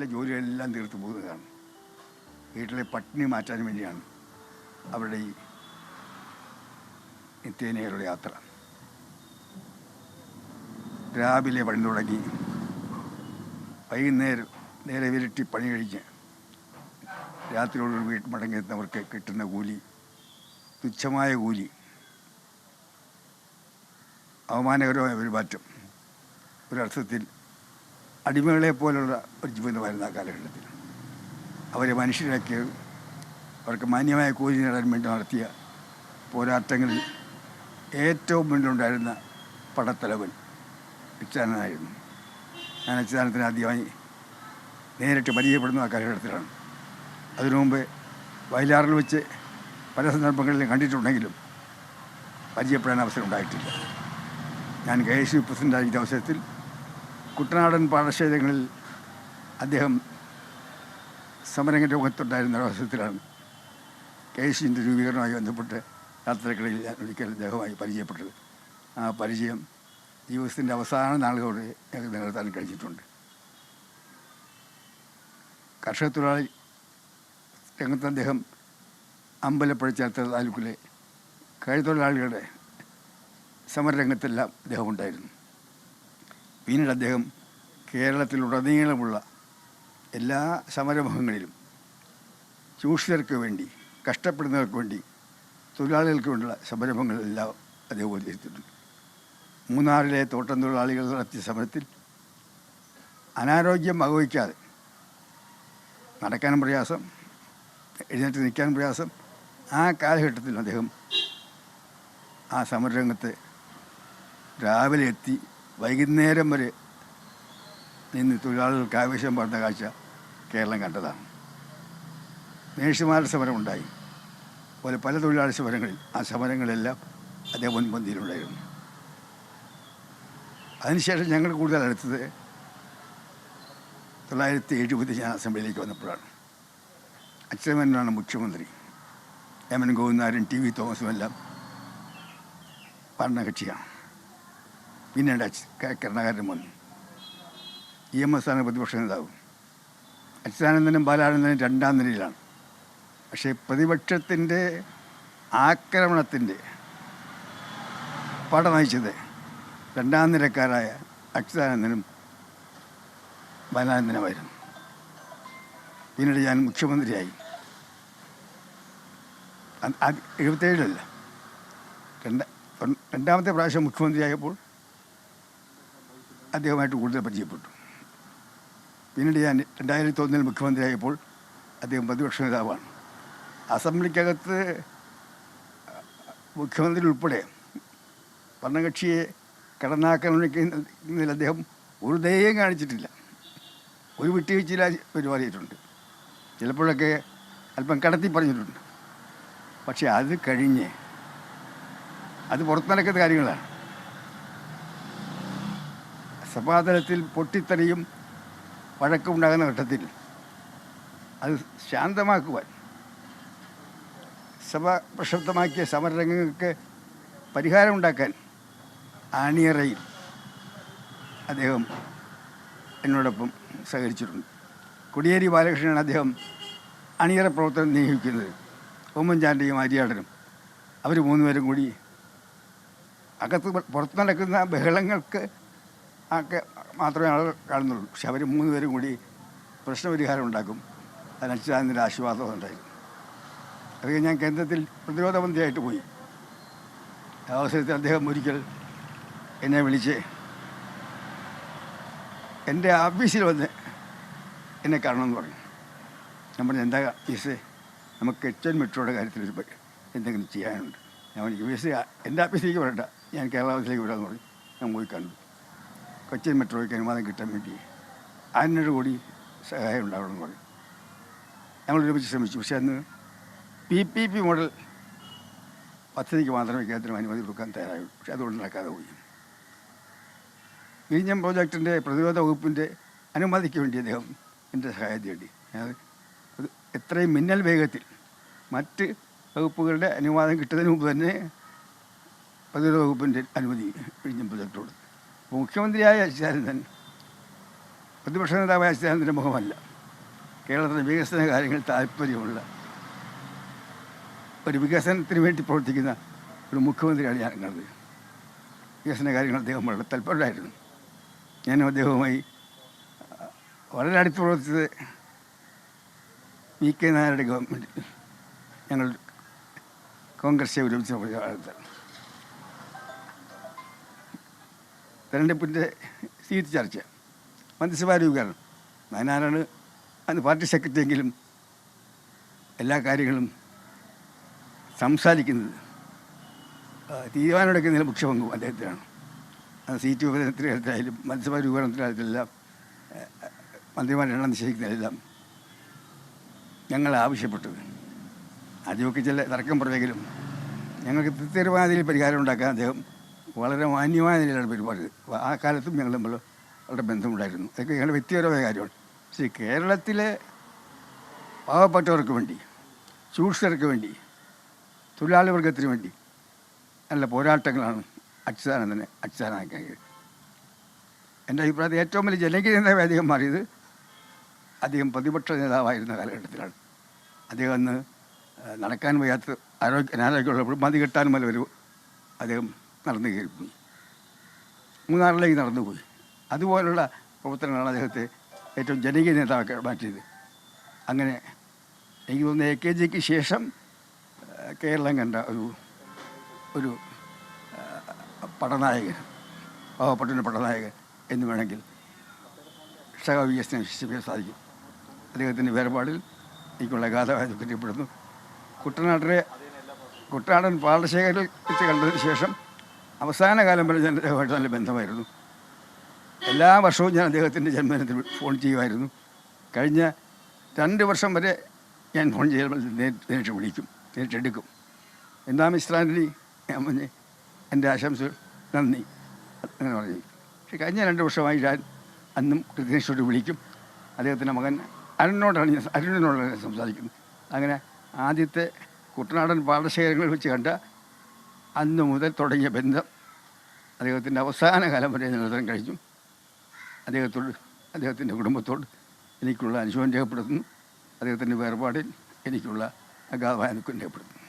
വീട്ടിലെ ജോലികളെല്ലാം തീർത്ത് പോകുന്നതാണ്. വീട്ടിലെ പട്ടിണി മാറ്റാൻ വേണ്ടിയാണ് അവരുടെ ഈ നിത്യേനയുള്ള യാത്ര. രാവിലെ പണി തുടങ്ങി വൈകുന്നേരം നേരെ വിരട്ടി പണി കഴിഞ്ഞ് രാത്രിയോട് വീട്ടിൽ മടങ്ങിയെത്തുന്നവർക്ക് കിട്ടുന്ന കൂലി തുച്ഛമായ കൂലി അവമാനകരമായ പെരുമാറ്റം ഒരർത്ഥത്തിൽ അടിമകളെ പോലുള്ള ഒരു ജീവിതമായിരുന്നു ആ കാലഘട്ടത്തിൽ. അവരെ മനുഷ്യരാക്കിയ അവർക്ക് മാന്യമായ കൂലി നേടാൻ വേണ്ടി നടത്തിയ പോരാട്ടങ്ങളിൽ ഏറ്റവും മുന്നിലുണ്ടായിരുന്ന പടത്തലവൻ അച്യുതാനന്ദനായിരുന്നു ഞാൻ അച്യുതാനന്ദനെ ആദ്യമായി നേരിട്ട് പരിചയപ്പെടുന്ന ആ കാലഘട്ടത്തിലാണ്. അതിനു മുമ്പ് വയലാറിൽ വെച്ച് പല സന്ദർഭങ്ങളിലും കണ്ടിട്ടുണ്ടെങ്കിലും പരിചയപ്പെടാൻ അവസരം ഉണ്ടായിട്ടില്ല. ഞാൻ കെ എസ് യു പ്രസിഡന്റായിരിക്കുന്ന അവസരത്തിൽ കുട്ടനാടൻ പാടശേഖരങ്ങളിൽ അദ്ദേഹം സമരംഗ രോഗത്തുണ്ടായിരുന്ന അവസരത്തിലാണ് കെ രൂപീകരണമായി രൂപീകരണവുമായി ബന്ധപ്പെട്ട് യാത്രക്കിടയിൽ ഞാൻ ഒരിക്കൽ അദ്ദേഹവുമായി പരിചയപ്പെട്ടത്. ആ പരിചയം ജീവിതത്തിന്റെ അവസാന നാളുകളോട് ഞങ്ങൾക്ക് നിലനിർത്താൻ കഴിഞ്ഞിട്ടുണ്ട്. കർഷക തൊഴിലാളി രംഗത്ത് അദ്ദേഹം അമ്പലപ്പുഴ ചേർത്ത താലൂക്കിലെ കഴുത്തൊഴിലാളികളുടെ സമരരംഗത്തെല്ലാം അദ്ദേഹം ഉണ്ടായിരുന്നു പിന്നീട് അദ്ദേഹം കേരളത്തിലുടനീളമുള്ള എല്ലാ സമരമുഖങ്ങളിലും ചൂഷിതർക്ക് വേണ്ടി കഷ്ടപ്പെടുന്നവർക്ക് വേണ്ടി തൊഴിലാളികൾക്ക് വേണ്ടിയുള്ള സമരമുഖങ്ങളെല്ലാം അദ്ദേഹം ഉപദേശിച്ചിട്ടുണ്ട് മൂന്നാറിലെ തോട്ടം തൊഴിലാളികൾ നടത്തിയ സമരത്തിൽ അനാരോഗ്യം വകവയ്ക്കാതെ നടക്കാനും പ്രയാസം എഴുന്നേറ്റ് നിൽക്കാനും പ്രയാസം ആ കാലഘട്ടത്തിൽ അദ്ദേഹം ആ സമരരംഗത്ത് രാവിലെ എത്തി വൈകുന്നേരം വരെ നിന്ന് തൊഴിലാളികൾക്ക് ആവേശം പറഞ്ഞ കാഴ്ച കേരളം കണ്ടതാണ്. നേഴ്സുമാരുടെ സമരമുണ്ടായി പോലെ പല തൊഴിലാളി സമരങ്ങളിൽ ആ സമരങ്ങളെല്ലാം അദ്ദേഹം മുൻപന്തിയിലുണ്ടായിരുന്നു അതിനുശേഷം ഞങ്ങൾ കൂടുതൽ അടുത്തത് തൊള്ളായിരത്തി എഴുപത് ഞാൻ അസംബ്ലിയിലേക്ക് വന്നപ്പോഴാണ്. അച്യുതമേനോനാണ് മുഖ്യമന്ത്രി. M N Govindan T V തോമസും എല്ലാം ഭരണകക്ഷിയാണ്. പിന്നീട് അച്ഛ ക- കരുണാകരൻ വന്നു ഇ എം എസ് ആണ് പ്രതിപക്ഷ നേതാവ്. അച്യുതാനന്ദനും ബാലാനന്ദനും രണ്ടാം നിലയിലാണ്. പക്ഷേ പ്രതിപക്ഷത്തിന്റെ ആക്രമണത്തിന്റെ പട നയിച്ചത് രണ്ടാം നിരക്കാരായ അച്യുതാനന്ദനും ബാലാനന്ദനുമായിരുന്നു. പിന്നീട് ഞാൻ മുഖ്യമന്ത്രിയായി. എഴുപത്തേഴിലല്ല രണ്ട രണ്ടാമത്തെ പ്രാവശ്യം മുഖ്യമന്ത്രിയായപ്പോൾ അദ്ദേഹമായിട്ട് കൂടുതൽ പരിചയപ്പെട്ടു. പിന്നീട് ഞാൻ രണ്ടായിരത്തി ഒന്നിൽ മുഖ്യമന്ത്രിയായപ്പോൾ അദ്ദേഹം പ്രതിപക്ഷ നേതാവാണ്. അസംബ്ലിക്കകത്ത് മുഖ്യമന്ത്രി ഉൾപ്പെടെ ഭരണകക്ഷിയെ കടന്നാക്രമിക്കുന്നതിൽ അദ്ദേഹം ഒരു ദയം കാണിച്ചിട്ടില്ല. ഒരു വിട്ടുവീഴ്ചയില്ല പരിപാടിയിട്ടുണ്ട് ചിലപ്പോഴൊക്കെ അല്പം കടത്തി പറഞ്ഞിട്ടുണ്ട്. പക്ഷേ അത് കഴിഞ്ഞ് അത് പുറത്തു നടക്കുന്ന കാര്യങ്ങളാണ്. സഭാതലത്തിൽ പൊട്ടിത്തെറിയും വഴക്കുണ്ടാകുന്ന ഘട്ടത്തിൽ അത് ശാന്തമാക്കുവാൻ സഭ പ്രക്ഷുബ്ധമാക്കിയ സമരരംഗങ്ങൾക്ക് പരിഹാരമുണ്ടാക്കാൻ ആണിയറയിൽ അദ്ദേഹം എന്നോടൊപ്പം സഹകരിച്ചിട്ടുണ്ട്. കൊടിയേരി ബാലകൃഷ്ണനാണ് അദ്ദേഹം അണിയറ പ്രവർത്തനം നിയോഗിക്കുന്നത് ഉമ്മൻചാണ്ടിയും ആര്യാടനും അവർ മൂന്നുപേരും കൂടി അകത്ത് പുറത്ത് നടക്കുന്ന ബഹളങ്ങൾക്ക് ഒക്കെ മാത്രമേ ആളുകൾ കാണുന്നുള്ളൂ പക്ഷെ അവർ മൂന്ന് പേരും കൂടി പ്രശ്നപരിഹാരം ഉണ്ടാക്കും അതിന് ആശ്വാസം ഉണ്ടായിരുന്നു അത് ഞാൻ കേന്ദ്രത്തിൽ പ്രതിരോധ മന്ത്രിയായിട്ട് പോയി അവസരത്തിൽ അദ്ദേഹം ഒരിക്കൽ എന്നെ വിളിച്ച് എന്റെ ഓഫീസിൽ വന്ന് എന്നെ കാണണമെന്ന് പറഞ്ഞു ഞാൻ പറഞ്ഞു എന്താ ഈസ് നമുക്ക് എച്ച് എൻ മെട്രോയുടെ കാര്യത്തിൽ എന്തെങ്കിലും ചെയ്യാനുണ്ട് ഞാൻ പറഞ്ഞു കേസ് എന്റെ ഓഫീസിലേക്ക് വരണ്ട ഞാൻ കേരള ഓഫീസിലേക്ക് വരാമെന്ന് പറഞ്ഞു ഞാൻ പോയി കണ്ടു കൊച്ചിൻ മെട്രോയ്ക്ക് അനുവാദം കിട്ടാൻ വേണ്ടി അതിനൊരു കൂടി സഹായം ഉണ്ടാവണമെന്ന് പറഞ്ഞു. ഞങ്ങൾ ഒരുമിച്ച് ശ്രമിച്ചു. പക്ഷേ അന്ന് പി പി പി മോഡൽ പദ്ധതിക്ക് മാത്രമേ കേന്ദ്രം അനുമതി കൊടുക്കാൻ തയ്യാറായുള്ളൂ. പക്ഷേ അതുകൊണ്ട് നടക്കാതെ പോയി. വിഴിഞ്ഞം പ്രോജക്റ്റിന്റെ പ്രതിരോധ വകുപ്പിന്റെ അനുമതിക്ക് വേണ്ടി അദ്ദേഹം എന്റെ സഹായം തേടി. അത് എത്രയും മിന്നൽ വേഗത്തിൽ മറ്റ് വകുപ്പുകളുടെ അനുവാദം കിട്ടുന്നതിന് മുമ്പ് തന്നെ പ്രതിരോധ വകുപ്പിന്റെ അനുമതി വിഴിഞ്ഞം പ്രോജക്റ്റ് അപ്പോൾ മുഖ്യമന്ത്രിയായ അച്യുതാനന്ദൻ പ്രതിപക്ഷ നേതാവായ അച്യുതാനന്ദന്റെ മുഖമല്ല. കേരളത്തിലെ വികസന കാര്യങ്ങളിൽ താല്പര്യമുള്ള ഒരു വികസനത്തിന് വേണ്ടി പ്രവർത്തിക്കുന്ന ഒരു മുഖ്യമന്ത്രിയാണ് ഞാൻ കണ്ടത്. വികസന കാര്യങ്ങൾ അദ്ദേഹം വളരെ തൽപരരായിരുന്നു ഞാനും അദ്ദേഹവുമായി വളരെ അടുത്ത് പ്രവർത്തിച്ചത് വി കെ നായരുടെ ഗവൺമെന്റ് ഞങ്ങൾ കോൺഗ്രസ് ഒരുമിച്ച് പ്രചാരണത്തിൽ തെരഞ്ഞെടുപ്പിന്റെ സീറ്റ് ചർച്ച. മന്ത്രിസഭാ രൂപീകരണം. വയനാടാണ് അന്ന് പാർട്ടി സെക്രട്ടറി എങ്കിലും എല്ലാ കാര്യങ്ങളും സംസാരിക്കുന്നത്. തീരുമാനമെടുക്കുന്നതിൽ മുഖ്യ പങ്കും അദ്ദേഹത്തിനാണ്. അത് സീറ്റ് വിഭജനത്തിന്റെ കാര്യത്തിലായാലും മന്ത്രിസഭാ രൂപീകരണത്തിന്റെ കാര്യത്തിലെല്ലാം മന്ത്രിമാരുടെ എണ്ണം നിശ്ചയിക്കുന്നതിലെല്ലാം ഞങ്ങൾ ആവശ്യപ്പെട്ടത്. ആദ്യമൊക്കെ ചില തർക്കം പറഞ്ഞെങ്കിലും ഞങ്ങൾക്ക് കൃത്യമാതിരി പരിഹാരം ഉണ്ടാക്കാൻ അദ്ദേഹം വളരെ മാന്യമായ നിലയിലാണ് പെരുമാറിയത്. ആ കാലത്തും ഞങ്ങൾ തമ്മിൽ വളരെ ബന്ധമുണ്ടായിരുന്നു. അതൊക്കെ ഞങ്ങളുടെ വ്യക്തിപരമായ കാര്യമാണ്. പക്ഷേ കേരളത്തിലെ പാവപ്പെട്ടവർക്ക് വേണ്ടി ചൂഷകർക്ക് വേണ്ടി തൊഴിലാളി വർഗത്തിന് വേണ്ടി നല്ല പോരാട്ടങ്ങളാണ് അച്യുതാനന്ദനെ അച്യുതാനന്ദൻ എന്റെ അഭിപ്രായത്തിൽ ഏറ്റവും വലിയ ജനകീയ നേതാവ് അദ്ദേഹം മാറിയത് അദ്ദേഹം പ്രതിപക്ഷ നേതാവായിരുന്ന കാലഘട്ടത്തിലാണ്. അദ്ദേഹം അന്ന് നടക്കാൻ വയ്യാത്ത ആരോഗ്യ അനാരോഗ്യമുള്ളപ്പോൾ മതി കെട്ടാനും വല്ല വരും അദ്ദേഹം നടന്നു കയറിപ്പോയി മൂന്നാറിലേക്ക് നടന്നുപോയി അതുപോലുള്ള പ്രവർത്തനങ്ങളാണ് അദ്ദേഹത്തെ ഏറ്റവും ജനകീയ നേതാവാക്കി മാറ്റിയത്. അങ്ങനെ എനിക്ക് തോന്നുന്നു എ കെ ജിക്ക് ശേഷം കേരളം കണ്ട ഒരു ഒരു പടനായകൻ പാവപ്പെട്ടൊരു പടനായകൻ എന്ന് വേണമെങ്കിൽ ഷഹ വിശ്വസിക്കാൻ സാധിക്കും. അദ്ദേഹത്തിന്റെ വേർപാടിൽ എനിക്കുള്ള ഗാഥമായ ദുഃഖിക്കപ്പെടുന്നു കുട്ടനാട്ടിലെ കുട്ടനാടൻ പാടശേഖരിൽ വെച്ച് കണ്ടതിന് ശേഷം അവസാന കാലം വരെ ഞാൻ അദ്ദേഹമായിട്ട് നല്ല ബന്ധമായിരുന്നു. എല്ലാ വർഷവും ഞാൻ അദ്ദേഹത്തിന്റെ ജന്മദിനത്തിൽ ഫോൺ ചെയ്യുമായിരുന്നു. കഴിഞ്ഞ രണ്ട് വർഷം വരെ ഞാൻ ഫോൺ ചെയ്യുമ്പോൾ നേരിട്ട് വിളിക്കും നേരിട്ടെടുക്കും എന്താ മിസ്റ്റർ ആന്റണി? ഞാൻ പറഞ്ഞ് എന്റെ ആശംസകൾ നന്ദി. അങ്ങനെ പറഞ്ഞു. പക്ഷെ കഴിഞ്ഞ രണ്ട് വർഷമായി ഞാൻ അന്നും കൃത്യനിഷ്ഠയോട് വിളിക്കും. അദ്ദേഹത്തിന്റെ മകൻ അരുണിനോടാണ് ഞാൻ അരുണിനോടാണ് സംസാരിക്കുന്നത്. അങ്ങനെ ആദ്യത്തെ കുട്ടനാടൻ പാടശേഖരങ്ങളിൽ വെച്ച് കണ്ട അന്ന് മുതൽ തുടങ്ങിയ ബന്ധം അദ്ദേഹത്തിന്റെ അവസാന കാലം വരെ നിലനിർത്താൻ കഴിഞ്ഞു അദ്ദേഹത്തോട് അദ്ദേഹത്തിന്റെ കുടുംബത്തോട് എനിക്കുള്ള അനുശോചനം രേഖപ്പെടുത്തുന്നു അദ്ദേഹത്തിന്റെ വേർപാടിൽ എനിക്കുള്ള അഗാധമായ അനുക്കം രേഖപ്പെടുത്തുന്നു